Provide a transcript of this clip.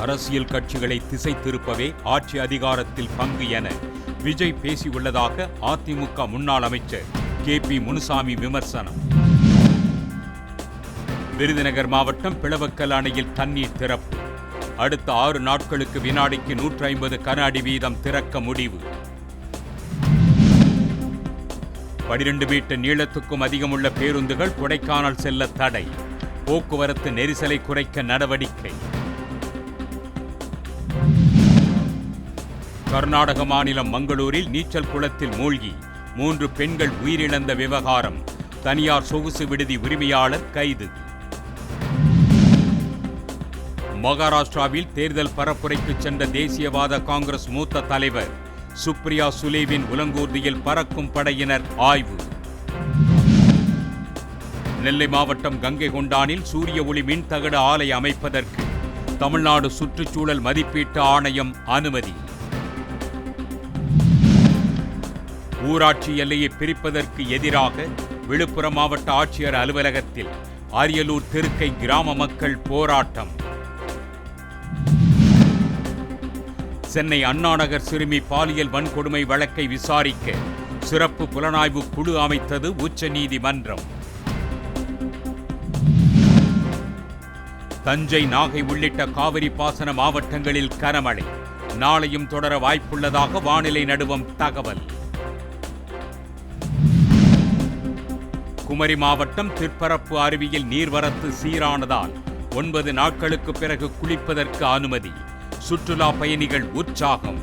அரசியல் கட்சிகளை திசை திருப்பவே ஆட்சி அதிகாரத்தில் பங்கு என விஜய் பேசியுள்ளதாக அதிமுக முன்னாள் அமைச்சர் கே பி முனுசாமி விமர்சனம். விருதுநகர் மாவட்டம் பிளவக்கல் அணையில் தண்ணீர் திறப்பு. அடுத்த ஆறு நாட்களுக்கு வினாடிக்கு நூற்றி ஐம்பது கன அடி வீதம் திறக்க முடிவு. பனிரெண்டு மீட்டர் நீளத்துக்கும் அதிகமுள்ள பேருந்துகள் கொடைக்கானல் செல்ல தடை. போக்குவரத்து நெரிசலை குறைக்க நடவடிக்கை. கர்நாடக மாநிலம் மங்களூரில் நீச்சல் குளத்தில் மூழ்கி மூன்று பெண்கள் உயிரிழந்த விவகாரம். தனியார் சொகுசு விடுதி உரிமையாளர் கைது. மகாராஷ்டிராவில் தேர்தல் பரப்புரைக்கு சென்ற தேசியவாத காங்கிரஸ் மூத்த தலைவர் சுப்ரியா சுலேவின் உலங்கூர்தியில் பறக்கும் படையினர் ஆய்வு. நெல்லை மாவட்டம் கங்கை கொண்டானில் சூரிய ஒளி மின்தகடு ஆலை அமைப்பதற்கு தமிழ்நாடு சுற்றுச்சூழல் மதிப்பீட்டு ஆணையம் அனுமதி. ஊராட்சி எல்லையை பிரிப்பதற்கு எதிராக விழுப்புரம் மாவட்ட ஆட்சியர் அலுவலகத்தில் அரியலூர் தெருக்கை கிராம மக்கள் போராட்டம். சென்னை அண்ணாநகர் சிறுமி பாலியல் வன்கொடுமை வழக்கை விசாரிக்க சிறப்பு புலனாய்வு குழு அமைத்தது உச்சநீதிமன்றம். தஞ்சை நாகை உள்ளிட்ட காவிரி பாசன மாவட்டங்களில் கனமழை. நாளையும் தொடர வாய்ப்புள்ளதாக வானிலை நடுவம் தகவல். குமரி மாவட்டம் திருப்பரப்பு அருவியில் நீர்வரத்து சீரானதால் ஒன்பது நாட்களுக்கு பிறகு குளிப்பதற்கு அனுமதி. சுற்றுலா பயணிகள் உற்சாகம்.